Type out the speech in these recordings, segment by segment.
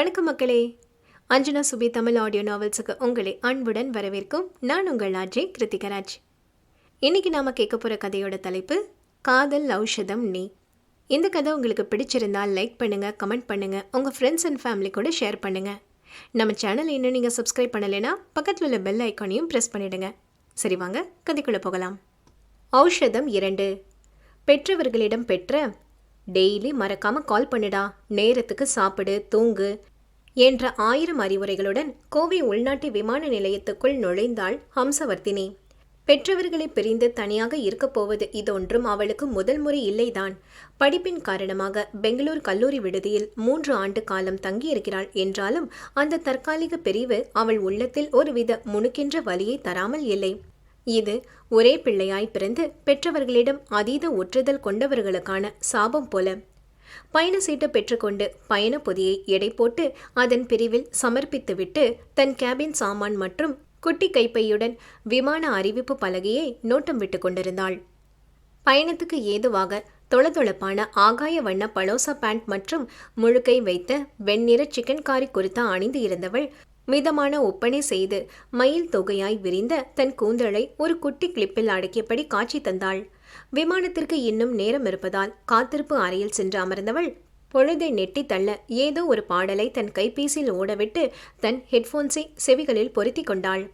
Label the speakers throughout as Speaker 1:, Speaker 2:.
Speaker 1: வணக்கம் மக்களே. அஞ்சனா சுபி தமிழ் ஆடியோ நாவல்ஸுக்கு உங்களை அன்புடன் வரவேற்கும். நான் உங்கள் ஆஜய் கிருத்திகராஜ். இன்னைக்கு நாம கேட்க போகிற கதையோட தலைப்பு காதல் ஔஷதம் நீ. இந்த கதை உங்களுக்கு பிடிச்சிருந்தால் லைக் பண்ணுங்கள் கமெண்ட் பண்ணுங்கள் உங்கள் ஃப்ரெண்ட்ஸ் அண்ட் ஃபேமிலி கூட ஷேர் பண்ணுங்கள் நம்ம சேனல் இன்னும் நீங்கள் சப்ஸ்கிரைப் பண்ணலைன்னா பக்கத்தில் உள்ள பெல் ஐக்கானையும் ப்ரெஸ் பண்ணிடுங்க. சரி வாங்க கதைக்குள்ளே போகலாம். ஔஷதம் இரண்டு. பெற்றவர்களிடம் பெற்ற டெய்லி மறக்காமல் கால் பண்ணுடா. நேரத்துக்கு சாப்பிடு தூங்கு. என்ற ஆயிரம் அறிவுரைகளுடன் கோவை உள்நாட்டு விமான நிலையத்துக்குள் நுழைந்தாள் ஹம்சவர்த்தினி. பெற்றவர்களை பிரிந்து தனியாக இருக்கப் போவது இதொன்றும் அவளுக்கு முதல் முறை இல்லைதான். படிப்பின் காரணமாக பெங்களூர் கல்லூரி விடுதியில் மூன்று ஆண்டு காலம் தங்கியிருக்கிறாள் என்றாலும் அந்த தற்காலிக பிரிவு அவள் உள்ளத்தில் ஒருவித முணுக்கின்ற வலியை தராமல் இல்லை. இது ஒரே பிள்ளையாய் பிறந்து பெற்றவர்களிடம் அதீத ஒற்றுதல் கொண்டவர்களுக்கான சாபம் போல. பயண சீட்டு பெற்றுக்கொண்டு பயண பொதியை எடை போட்டு அதன் பிரிவில் சமர்ப்பித்துவிட்டு தன் கேபின் சாமான் மற்றும் குட்டி கைப்பையுடன் விமான அறிவிப்பு பலகையை நோட்டம் விட்டு கொண்டிருந்தாள். பயணத்துக்கு ஏதுவாக தொளதொளப்பான ஆகாய வண்ண பலோசா பேண்ட் மற்றும் முழுக்கை வைத்த வெண்ணிற சிக்கன் காரி அணிந்து இருந்தவள் மிதமான ஒப்பனை செய்து மயில் தொகையாய் விரிந்த தன் கூந்தலை ஒரு குட்டி கிளிப்பில் அடக்கியபடி காட்சி தந்தாள். விமானத்திற்கு இன்னும் நேரம் இருப்பதால் காத்திருப்பு அறையில் சென்று அமர்ந்தவள் பொழுதை நெட்டி தள்ள ஏதோ ஒரு பாடலை தன் கைபேசியில் ஓடவிட்டு தன் ஹெட்ஃபோன்ஸை செவிகளில் பொருத்தி கொண்டாள்.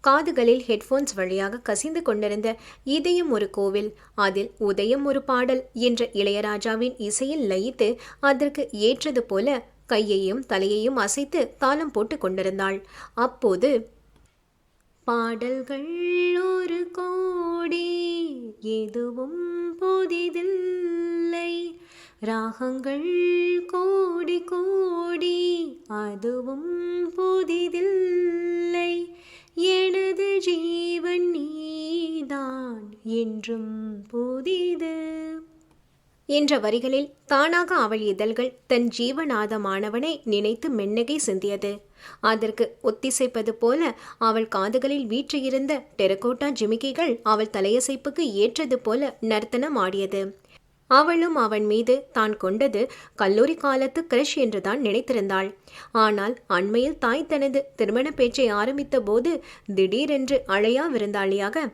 Speaker 1: காதுகளில் ஹெட்ஃபோன்ஸ் வழியாக கசிந்து கொண்டிருந்த இதயம் ஒரு கோவில் அதில் உதயம் ஒரு பாடல் என்ற இளையராஜாவின் இசையில் லயித்து அதற்கு ஏற்றது போல கையையும் தலையையும் அசைத்து தாளம் போட்டு கொண்டிருந்தாள். அப்போது பாடல்கள் ஒரு கோடி எதுவும் புதிதில்லை. ராகங்கள் கோடி கோடி அதுவும் புதிதில்லை. எனது ஜீவன் நீதான் என்றும் புதிது. என்ற வரிகளில் தானாக அவள் இதழ்கள் தன் ஜீவநாதமானவனை நினைத்து மென்னகை சிந்தியது. அதற்கு ஒத்திசைப்பது போல அவள் காதுகளில் வீற்றிருந்த டெரகோட்டா ஜிமிக்கைகள் அவள் தலையசைப்புக்கு ஏற்றது போல நர்த்தனம் ஆடியது. அவளும் அவன் மீது தான் கொண்டது கல்லூரி காலத்து கிரஷ் என்றுதான் நினைத்திருந்தாள். ஆனால் அண்மையில் தாய் தனது திருமண பேச்சை ஆரம்பித்த போது திடீரென்று அழையா விருந்தாளியாக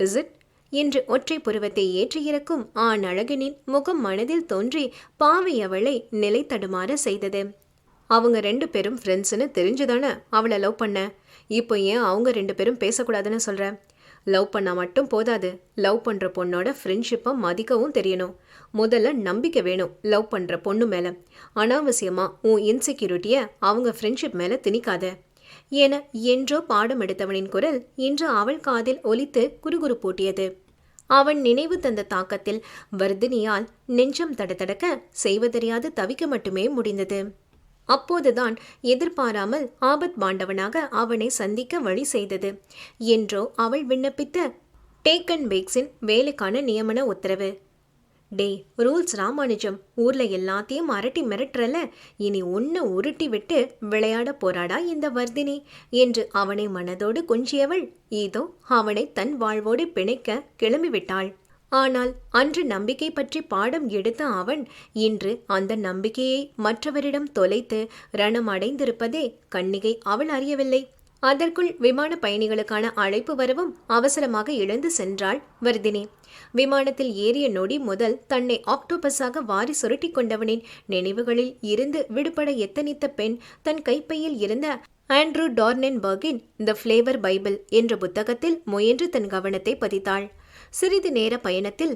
Speaker 1: இஸ் இட் என்று ஒற்றை புருவத்தை ஏற்றியிருக்கும் ஆண் அழகனின் முகம் மனதில் தோன்றி பாவை அவளை நிலை தடுமாற செய்தது. அவங்க ரெண்டு பேரும் ஃப்ரெண்ட்ஸ்னு தெரிஞ்சுதானே அவளை லவ் பண்ண. இப்போ ஏன் அவங்க ரெண்டு பேரும் பேசக்கூடாதுன்னு சொல்கிற லவ் பண்ணால் மட்டும் போதாது. லவ் பண்ணுற பொண்ணோட ஃப்ரெண்ட்ஷிப்பை மதிக்கவும் தெரியணும். முதல்ல நம்பிக்கை வேணும் லவ் பண்ணுற பொண்ணு மேலே. அனாவசியமாக உன் இன்செக்யூரிட்டியை அவங்க ஃப்ரெண்ட்ஷிப் மேலே திணிக்காத. என என்றோ பாடம் எடுத்தவனின் குரல் இன்று அவள் காதில் ஒலித்து குறுகுறு போட்டியது அவன் நினைவு தந்த தாக்கத்தில் வர்தினியால் நெஞ்சம் தடதடக்க செய்வதறியாது தவிக்க மட்டுமே முடிந்தது. அப்போதுதான் எதிர்பாராமல் ஆபத் பாண்டவனாக அவனை சந்திக்க வழி செய்தது என்றோ அவள் விண்ணப்பித்த டேக்கன் பேக்ஸின் வேலைக்கான நியமன உத்தரவு. டே ரூல்ஸ் ராமானுஜம். ஊர்ல எல்லாத்தையும் அரட்டி மிரட்டுறல இனி உன்னை உருட்டி விட்டு விளையாட போறாடா இந்த வர்தினி? என்று அவனை மனதோடு கொஞ்சியவள் இதோ அவனை தன் வாழ்வோடு பிணைக்க கிளம்பிவிட்டாள். ஆனால் அன்று நம்பிக்கை பற்றி பாடம் எடுத்த அவன் இன்று அந்த நம்பிக்கையை மற்றவரிடம் தொலைத்து ரணம் அடைந்திருப்பதே கண்ணிகை அவள் அறியவில்லை. அதற்குள் விமான பயணிகளுக்கான அழைப்பு வரவும் அவசரமாக எழுந்து சென்றாள் வர்தினி. விமானத்தில் ஏறிய நொடி முதல் தன்னை ஆக்டோபஸாக வாரி சுருட்டி கொண்டவனின் நினைவுகளில் இருந்து விடுபட எத்தனித்த பெண் தன் கைப்பையில் இருந்த ஆண்ட்ரூ டார்னென்பர்கின் த ஃப்ளேவர் பைபிள் என்ற புத்தகத்தில் முயன்று தன் கவனத்தை பதித்தாள். சிறிது நேர பயணத்தில்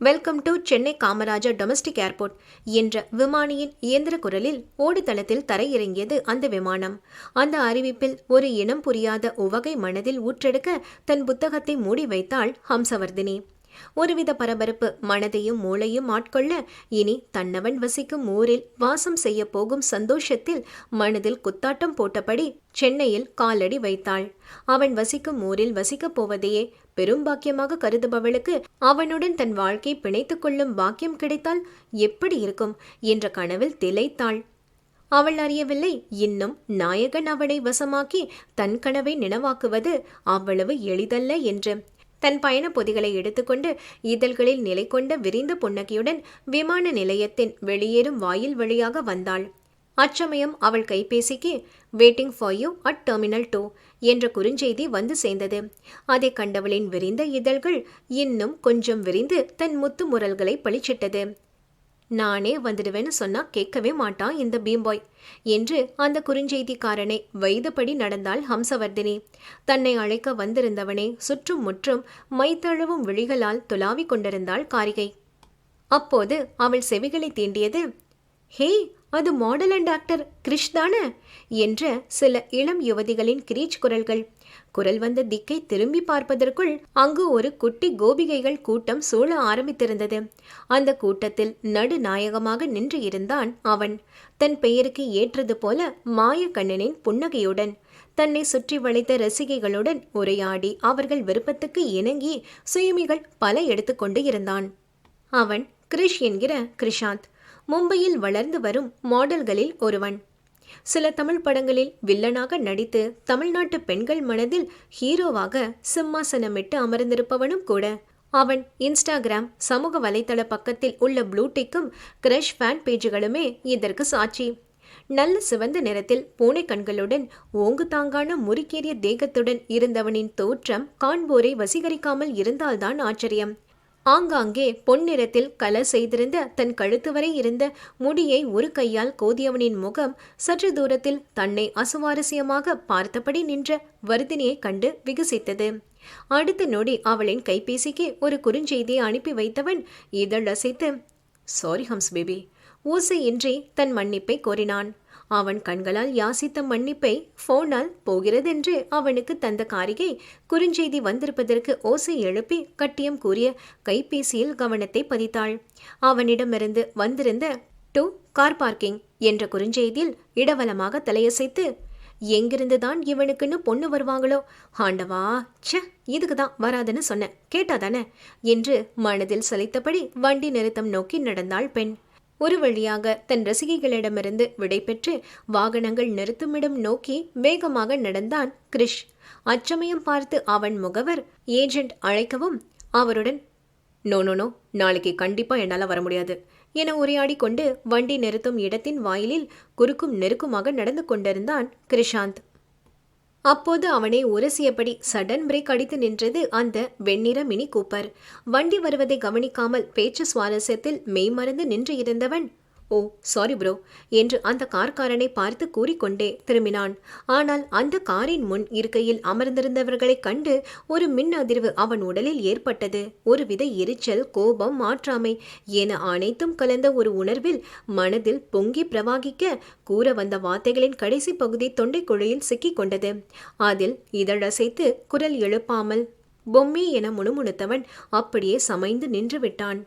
Speaker 1: welcome to Chennai Kamarajar domestic airport என்ற விமானியின் இயந்திர குரலில் ஓடுதளத்தில் தரையிறங்கியது அந்த விமானம். அந்த அறிவிப்பில் ஒரு இனம் புரியாத உவகை மனதில் ஊற்றெடுக்க தன் புத்தகத்தை மூடி வைத்தாள் ஹம்சவர்தினி. ஒருவித பரபரப்பு மனதையும் மூளையும் ஆட்கொள்ள இனி தன்னவன் வசிக்கும் ஊரில் வாசம் செய்ய போகும் சந்தோஷத்தில் மனதில் குத்தாட்டம் போட்டபடி சென்னையில் காலடி வைத்தாள். அவன் வசிக்கும் ஊரில் வசிக்கப் போவதையே பெரும் பாக்கியமாக கருதுபவளுக்கு அவனுடன் தன் வாழ்க்கை பிணைத்துக் கொள்ளும் பாக்கியம் கிடைத்தால் எப்படி இருக்கும் என்ற கனவில் திளைத்தாள். அவள் அறியவில்லை இன்னும் நாயகன் அவளை வசமாக்கி தன் கனவை நினைவாக்குவது அவ்வளவு எளிதல்ல என்று. தன் பயண பொதிகளை எடுத்துக்கொண்டு இதழ்களில் நிலை கொண்ட விரிந்த புன்னகையுடன் விமான நிலையத்தின் வெளியேறும் வாயில் வழியாக வந்தாள். அச்சமயம் அவள் கைபேசிக்கு waiting for you at terminal two என்ற குறுஞ்செய்தி வந்து சேர்ந்தது. அதை கண்டவளின் விரிந்த இதழ்கள் இன்னும் கொஞ்சம் விரிந்து தன் முத்து முரல்களை பளிச்சிட்டது. நானே வந்துடுவேன்னு சொன்னா கேட்கவே மாட்டான் இந்த பீம்பாய் என்று அந்த குறுஞ்செய்திக்காரனை வைதபடி நடந்தாள் ஹம்சவர்தினி. தன்னை அழைக்க வந்திருந்தவனை சுற்றும் முற்றும் மைத்தழுவும் விழிகளால் துலாவிக் கொண்டிருந்தாள் காரிகை. அப்போது அவள் செவிகளை தீண்டியது ஹே அது மாடல் அண்ட் ஆக்டர் கிரிஷ் தானே? என்ற சில இளம் யுவதிகளின் கிரீச் குரல்கள். குரல் வந்த திக்கை திரும்பி பார்ப்பதற்குள் அங்கு ஒரு குட்டி கோபிகைகள் கூட்டம் சூழ ஆரம்பித்திருந்தது. அந்த கூட்டத்தில் நடுநாயகமாக நின்று இருந்தான் அவன். தன் பெயருக்கு ஏற்றது போல மாயக்கண்ணனின் புன்னகையுடன் தன்னை சுற்றி வளைத்த ரசிகைகளுடன் உரையாடி அவர்கள் விருப்பத்துக்கு இணங்கி சுயமிகள் பல எடுத்துக்கொண்டு இருந்தான். அவன் கிரிஷ் என்கிற கிரிஷாந்த் மும்பையில் வளர்ந்து வரும் மாடல்களில் ஒருவன். சில தமிழ் படங்களில் வில்லனாக நடித்து தமிழ்நாட்டு பெண்கள் மனதில் ஹீரோவாக சிம்மாசனமிட்டு அமர்ந்திருப்பவனும் கூட. அவன் இன்ஸ்டாகிராம் சமூக வலைதள பக்கத்தில் உள்ள ப்ளூடிக்கும் கிரஷ் ஃபேன் பேஜுகளுமே இதற்கு சாட்சி. நல்ல சிவந்த நிறத்தில் பூனை கண்களுடன் ஓங்கு தாங்கான முறுக்கேறிய தேகத்துடன் இருந்தவனின் தோற்றம் காண்போரை வசீகரிக்காமல் இருந்தால்தான் ஆச்சரியம். ஆங்காங்கே பொன்னிறத்தில் கலர் செய்திருந்த தன் கழுத்து வரை இருந்த முடியை ஒரு கையால் கோதியவனின் முகம் சற்று தூரத்தில் தன்னை அசுவாரஸ்யமாக பார்த்தபடி நின்ற வர்தினியை கண்டு விகசித்தது. அடுத்த நொடி அவளின் கைபேசிக்கு ஒரு குறுஞ்செய்தியை அனுப்பி வைத்தவன் இதழ் அசைத்து சாரி ஹம்ஸ் பேபி ஓசையின்றி தன் மன்னிப்பை கோரினான். அவன் கண்களால் யாசித்த மன்னிப்பை போனால் போகிறதென்று அவனுக்கு தந்த காரிகை குறுஞ்செய்தி வந்திருப்பதற்கு ஓசை எழுப்பி கட்டியம் கூறிய கைபேசியில் கவனத்தை பதித்தாள். அவனிடமிருந்து வந்திருந்த டு கார் பார்க்கிங் என்ற குறுஞ்செய்தியில் இடவலமாக தலையசைத்து எங்கிருந்துதான் இவனுக்குன்னு பொண்ணு வருவாங்களோ? ஆண்டவா ச்ச இதுக்கு தான் வராதுன்னு சொன்னேன் கேட்டாதானே என்று மனதில் சலித்தபடி வண்டி நிறுத்தம் நோக்கி நடந்தாள் பெண். ஒரு வழியாக தன் ரசிகைகளிடமிருந்து விடைபெற்று வாகனங்கள் நிறுத்துமிடம் நோக்கி வேகமாக நடந்தான் கிரிஷ். அச்சமயம் பார்த்து அவன் முகவர் ஏஜென்ட் அழைக்கவும் அவருடன் நோ நோ நோ நாளைக்கு கண்டிப்பா என்னால் வர முடியாது என உரையாடி கொண்டு வண்டி நிறுத்தும் இடத்தின் வாயிலில் குறுக்கும் நெருக்குமாக நடந்து கொண்டிருந்தான் கிரிஷாந்த். அப்போது அவனை உரசியபடி சடன் பிரேக் அடித்து நின்றது அந்த வெண்ணிற மினி கூப்பர். வண்டி வருவதை கவனிக்காமல் பேச்சு சுவாரஸ்யத்தில் மெய்மறந்து நின்று இருந்தவன் ஓ சாரி ப்ரோ என்று அந்த கார்காரனை பார்த்து கூறிக்கொண்டே திரும்பினான். ஆனால் அந்த காரின் முன் இருக்கையில் அமர்ந்திருந்தவர்களைக் கண்டு ஒரு மின் அதிர்வு அவன் உடலில் ஏற்பட்டது. ஒருவித எரிச்சல் கோபம் மாற்றாமை என அனைத்தும் கலந்த ஒரு உணர்வில் மனதில் பொங்கி பிரவாகிக்க கூற வந்த வார்த்தைகளின் கடைசி பகுதி தொண்டைக்குழியில் சிக்கிக் கொண்டது அதில் இதழசைத்து குரல் எழுப்பாமல் பொம்மி என முணுமுணுத்தவன் அப்படியே சமைந்து நின்று விட்டான்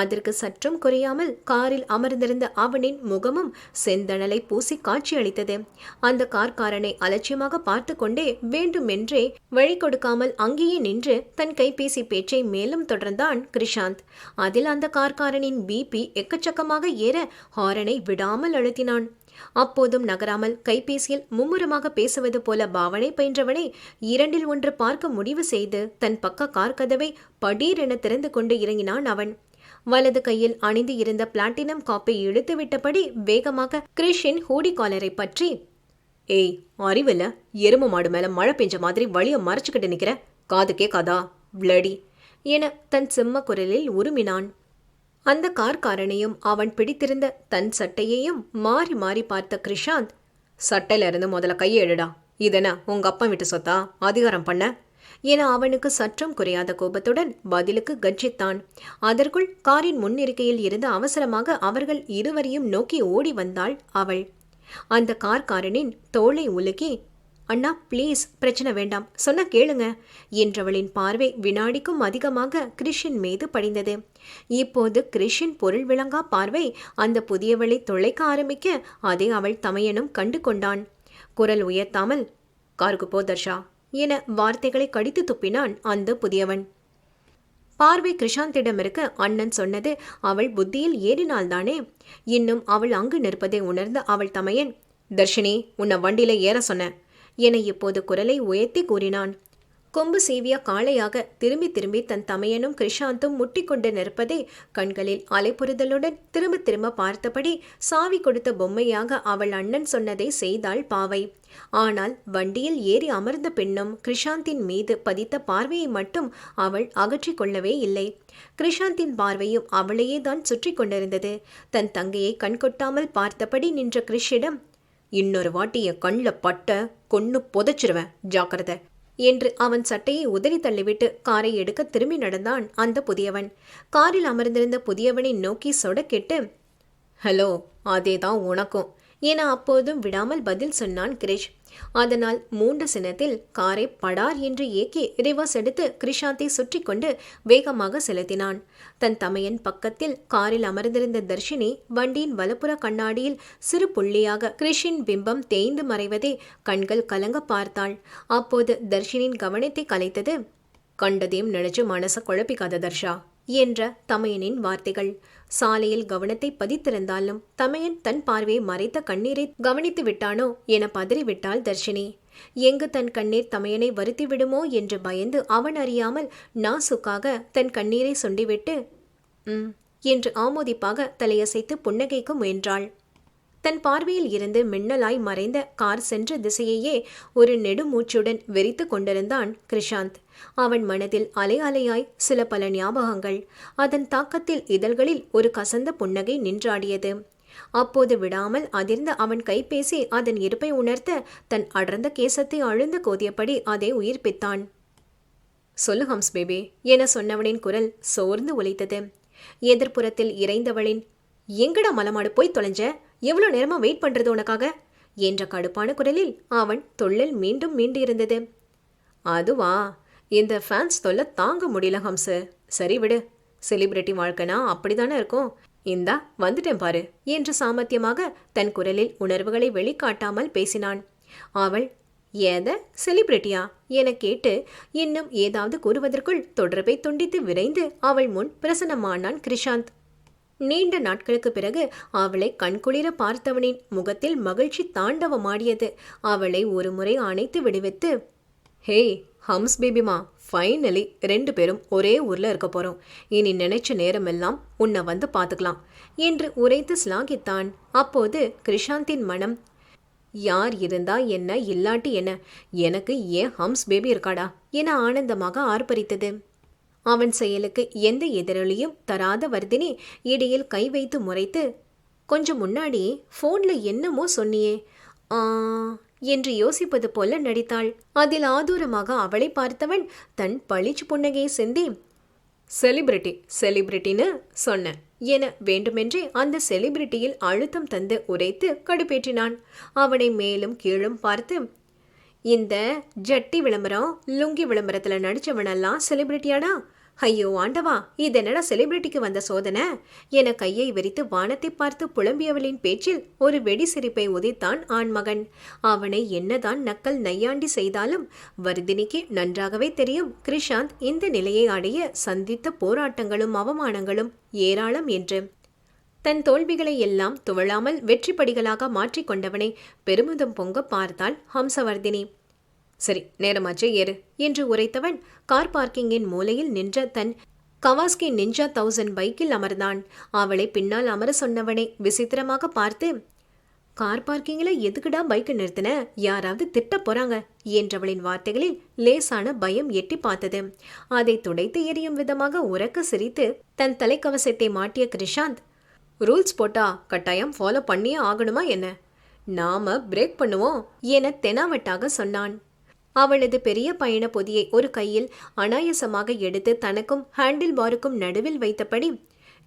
Speaker 1: அதற்கு சற்றும் குறையாமல் காரில் அமர்ந்திருந்த அவனின் முகமும் செந்தணலை பூசி காட்சியளித்தது. அந்த கார்காரனை அலட்சியமாக பார்த்து கொண்டே வேண்டுமென்றே வழி கொடுக்காமல் அங்கேயே நின்று தன் கைபேசி பேச்சை மேலும் தொடர்ந்தான் கிருஷாந்த். அதில் அந்த கார்காரனின் பிபி எக்கச்சக்கமாக ஏற ஹாரனை விடாமல் அழுத்தினான். அப்போதும் நகராமல் கைபேசியில் மும்முரமாக பேசுவது போல பாவனை பயின்றவனை இரண்டில் ஒன்று பார்க்க முடிவு செய்து தன் பக்க கார் கதவை படீரென திறந்து கொண்டு இறங்கினான் அவன். வலது கையில் அணிந்து இருந்த பிளாட்டினம் காப்பை இழுத்து விட்டபடி வேகமாக கிரிஷின் ஹூடி காலரை பற்றி ஏய் அறிவில்ல? எரும மாடு மேல மழை பெஞ்ச மாதிரி வழிய மறைச்சுக்கிட்டு நிக்கிற? காது கேட்காதா? பிளடி என தன் சிம்ம குரலில் உருமினான். அந்த கார்காரனையும் அவன் பிடித்திருந்த தன் சட்டையையும் மாறி மாறி பார்த்த கிருஷாந்த் சட்டையிலிருந்து முதல்ல கையெழுடா இதென இதென்ன உங்க அப்பா விட்டு சொத்தா? அதிகாரம் பண்ண. என அவனுக்கு சற்றும் குறையாத கோபத்துடன் பதிலுக்கு கர்ஜித்தான். அதற்குள் காரின் முன்னிருக்கையில் இருந்து அவசரமாக அவர்கள் இருவரையும் நோக்கி ஓடி வந்தாள் அவள். அந்த கார்காரனின் தோளை உலுக்கி அண்ணா ப்ளீஸ் பிரச்சனை வேண்டாம். சொன்ன கேளுங்க என்றவளின் பார்வை வினாடிக்கும் அதிகமாக கிரிஷின் மீது படிந்தது. இப்போது கிரிஷின் பொருள் விளங்கா பார்வை அந்த புதியவளை தொலைக்க ஆரம்பிக்க அதை அவள் தமையனும் கண்டு கொண்டான். குரல் உயர்த்தாமல் காருக்கு போ தர்ஷா என வார்த்தைகளை கடித்து துப்பினான் அந்த புதியவன். பார்வை கிருஷாந்திடம் இருக்க அண்ணன் சொன்னது அவள் புத்தியில் ஏறினால்தானே. இன்னும் அவள் அங்கு நிற்பதை உணர்ந்த அவள் தமையன் தர்ஷினி உன்னை வண்டியில ஏற சொன்ன என இப்போது குரலை உயர்த்தி கூறினான். கொம்பு சீவிய காளையாக திரும்பி திரும்பி தன் தமையனும் கிருஷாந்தும் முட்டிக்கொண்டு நிற்பதை கண்களில் அலைப்புறுதலுடன் திரும்ப திரும்ப பார்த்தபடி சாவி கொடுத்த பொம்மையாக அவள் அண்ணன் சொன்னதை செய்தாள் பாவை. ஆனால் வண்டியில் ஏறி அமர்ந்த பெண்ணும் கிருஷாந்தின் மீது பதித்த பார்வையை மட்டும் அவள் அகற்றிக் கொள்ளவே இல்லை. கிருஷாந்தின் பார்வையும் அவளையே தான் சுற்றி கொண்டிருந்தது. தன் தங்கையை கண்கொட்டாமல் பார்த்தபடி நின்ற கிருஷிடம் இன்னொரு வாட்டி என் கண்ணில் பட்ட கொன்னு புதைச்சிருவேன் ஜாக்கிரதை. என்று அவன் சட்டையை உதறி தள்ளிவிட்டு காரை எடுக்க திரும்பி நடந்தான் அந்த புதியவன். காரில் அமர்ந்திருந்த புதியவனை நோக்கி சொட கேட்டு ஹலோ அதேதான் உனக்கும். என அப்போதும் விடாமல் பதில் சொன்னான் கிரிஷ். அதனால் மூன்று சினத்தில் காரை படார் என்று ஏக்கி ரிவர்ஸ் எடுத்து கிரிஷாந்தை சுற்றி கொண்டு வேகமாக செலுத்தினான். தன் தமையன் பக்கத்தில் காரில் அமர்ந்திருந்த தர்ஷினி வண்டியின் வலப்புற கண்ணாடியில் சிறு புள்ளியாக கிரிஷின் பிம்பம் தேய்ந்து மறைவதை கண்கள் கலங்க பார்த்தாள். அப்போது தர்ஷினின் கவனத்தை கலைத்தது கண்டதையும் நினைச்சு மனச குழப்பிக்காத தர்ஷா என்ற தமையனின் வார்த்தைகள். சாலையில் கவனத்தை பதித்திருந்தாலும் தமையன் தன் பார்வையை மறைத்த கண்ணீரை கவனித்து விட்டானோ என பதறிவிட்டாள் தர்ஷினி. எங்கு தன் கண்ணீர் தமையனை வருத்தி விடுமோ என்று பயந்து அவன் அறியாமல் நாசுக்காக தன் கண்ணீரை சொண்டிவிட்டு ம் என்று ஆமோதிப்பாக தலையசைத்து புன்னகைக்கு முயன்றாள். தன் பார்வையில் இருந்து மின்னலாய் மறைந்த கார் சென்ற திசையையே ஒரு நெடுமூச்சுடன் வெறித்து கொண்டிருந்தான் கிருஷாந்த். அவன் மனதில் அலை அலையாய் சில பல ஞாபகங்கள் அதன் தாக்கத்தில் இதழ்களில் ஒரு கசந்த புன்னகை நின்றாடியது. அப்போது விடாமல் அதிர்ந்த அவன் கைபேசி அதன் இருப்பை உணர்த்த தன் அடர்ந்த கேசத்தை அழுந்து கோதியபடி அதை உயிர்ப்பித்தான். சொல்லு ஹம்ஸ் பேபி என சொன்னவனின் குரல் சோர்ந்து ஒலித்தது. எதிர்ப்புறத்தில் இறைந்தவளின் எங்கடா மலமாடு போய் தொலைஞ்ச? எவ்வளோ நேரமா வெயிட் பண்றது உனக்காக? என்ற கடுப்பான குரலில் அவன் தொழில் மீண்டும் மீண்டு இருந்தது அதுவா? இந்த ஃபேன்ஸ் தொல்லை தாங்க முடியல ஹம்சு. சரி விடு. செலிபிரிட்டி வாழ்க்கைனா அப்படிதானே இருக்கும். இந்தா வந்துட்டேன் பாரு என்று சாமர்த்தியமாக தன் குரலில் உணர்வுகளை வெளிக்காட்டாமல் பேசினான். அவள் ஏத செலிபிரிட்டியா என கேட்டு இன்னும் ஏதாவது கூறுவதற்குள் தொடர்பை துண்டித்து விரைந்து அவள் முன் பிரசன்னமானான் கிருஷாந்த். நீண்ட நாட்களுக்கு பிறகு அவளை கண்குளிர பார்த்தவனின் முகத்தில் மகிழ்ச்சி தாண்டவமாடியது. அவளை ஒருமுறை அணைத்து விடுவித்து ஹே ஹம்ஸ் பேபிமா ஃபைனலி ரெண்டு பேரும் ஒரே ஊர்ல இருக்க போறோம். இனி நினைச்ச நேரமெல்லாம் உன்னை வந்து பார்த்துக்கலாம் என்று உரைத்து ஸ்லாகித்தான் அப்போது கிருஷாந்தின் மனம் யார் இருந்தா என்ன இல்லாட்டி என்ன? எனக்கு ஏன் ஹம்ஸ் பேபி இருக்காடா? என ஆனந்தமாக ஆர்ப்பரித்தது. அவன் செயலுக்கு எந்த எதிரொலியும் தராத வர்தினி இடையில் கை வைத்து முறைத்து கொஞ்சம் முன்னாடி ஃபோனில் என்னமோ சொன்னியே. ஆ என்று யோசிப்பது போல நடித்தாள். அதில் ஆதூரமாக அவளை பார்த்தவன் தன் பளிச்சு புன்னகையை சிந்தி செலிபிரிட்டி செலிபிரிட்டின்னு சொன்னேன் என வேண்டுமென்றே அந்த செலிபிரிட்டியில் அழுத்தம் தந்து உரைத்து கடுப்பேற்றினான். அவனை மேலும் கீழும் பார்த்து இந்த ஜட்டி விளம்பரம் லுங்கி விளம்பரத்தில் நடித்தவனெல்லாம் செலிபிரிட்டியாடா? ஐயோ ஆண்டவா இதென்னடா செலிபிரிட்டிக்கு வந்த சோதனை? என கையை விரித்து வானத்தை பார்த்து புலம்பியவளின் பேச்சில் ஒரு வெடி சிரிப்பை உதித்தான் ஆண்மகன் அவனை என்னதான் நக்கல் நையாண்டி செய்தாலும் வர்தினிக்கு நன்றாகவே தெரியும் கிருஷாந்த் இந்த நிலையை அடைய சந்தித்த போராட்டங்களும் அவமானங்களும் ஏராளம் என்று. தன் தோல்விகளை எல்லாம் துவளாமல் வெற்றிப்படிகளாக மாற்றிக்கொண்டவனை பெருமிதம் பொங்க பார்த்தாள் ஹம்சவர்தினி. சரி நேரமாச்சு ஏறு என்று உரைத்தவன் கார் பார்க்கிங்கின் மூலையில் நின்ற தன் கவாஸ்கி நிஞ்சா தௌசண்ட் பைக்கில் அமர்ந்தான். அவளை பின்னால் அமர சொன்னவனை விசித்திரமாக பார்த்து கார் பார்க்கிங்கில் எதுக்குடா பைக்கு நிறுத்தின? யாராவது திட்ட போறாங்க என்றவளின் வார்த்தைகளில் லேசான பயம் எட்டி பார்த்தது. அதை துடைத்து எரியும் விதமாக உறக்க சிரித்து தன் தலைக்கவசத்தை மாட்டிய கிருஷாந்த் ரூல்ஸ் போட்டா கட்டாயம் ஃபாலோ பண்ணியே ஆகணுமா என்ன? நாம பிரேக் பண்ணுவோம் என தெனாவட்டாக சொன்னான். அவளது பெரிய பயண பொதியை ஒரு கையில் அனாயசமாக எடுத்து தனக்கும் ஹேண்டில் பாருக்கும் நடுவில் வைத்தபடி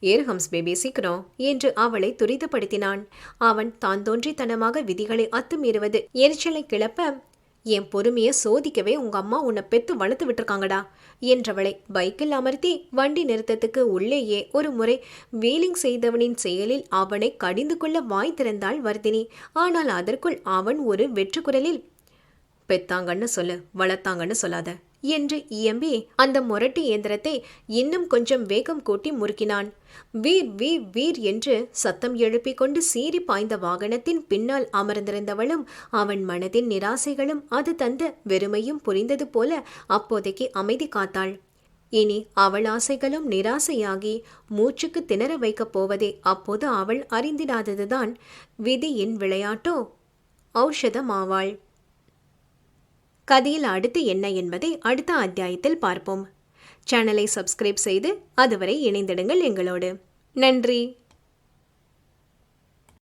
Speaker 1: ஏர் ஹம்ஸ் பேபி சீக்கிரம் என்று அவளை துரிதப்படுத்தினான். அவன் தான் தோன்றித்தனமாக விதிகளை அத்துமீறுவது எரிச்சலை கிளப்ப என் பொறுமையை சோதிக்கவே உங்க அம்மா உன்னை பெத்து வளர்த்து விட்டுருக்காங்கடா என்றவளை பைக்கில் அமர்த்தி வண்டி நிறுத்தத்துக்கு உள்ளேயே ஒரு முறை வீலிங் செய்தவனின் செயலில் அவனை கடிந்து கொள்ள வாய் திறந்தாள் வர்தினி. ஆனால் அதற்குள் அவன் ஒரு வெற்று குரலில் பெத்தாங்கன்னு சொல்லு வளர்த்தாங்கன்னு சொல்லாத. என்று இயம்பி அந்த முரட்டு இயந்திரத்தை இன்னும் கொஞ்சம் வேகம் கூட்டி முறுக்கினான். வீர் வீர் வீர் என்று சத்தம் எழுப்பிக் கொண்டு சீறி பாய்ந்த வாகனத்தின் பின்னால் அமர்ந்திருந்தவளும் அவன் மனதின் நிராசைகளும் அது தந்த வெறுமையும் புரிந்தது போல அப்போதைக்கு அமைதி காத்தாள். இனி அவள் ஆசைகளும் நிராசையாகி மூச்சுக்கு திணற வைக்கப் போவதே அப்போது அவள் அறிந்திடாததுதான் விதியின் விளையாட்டோ ஔஷதமாவாள் கதையில் அடுத்து என்ன என்பதை அடுத்த அத்தியாயத்தில் பார்ப்போம். சேனலை சப்ஸ்கிரைப் செய்து அதுவரை இணைந்திடுங்கள் எங்களோடு. நன்றி.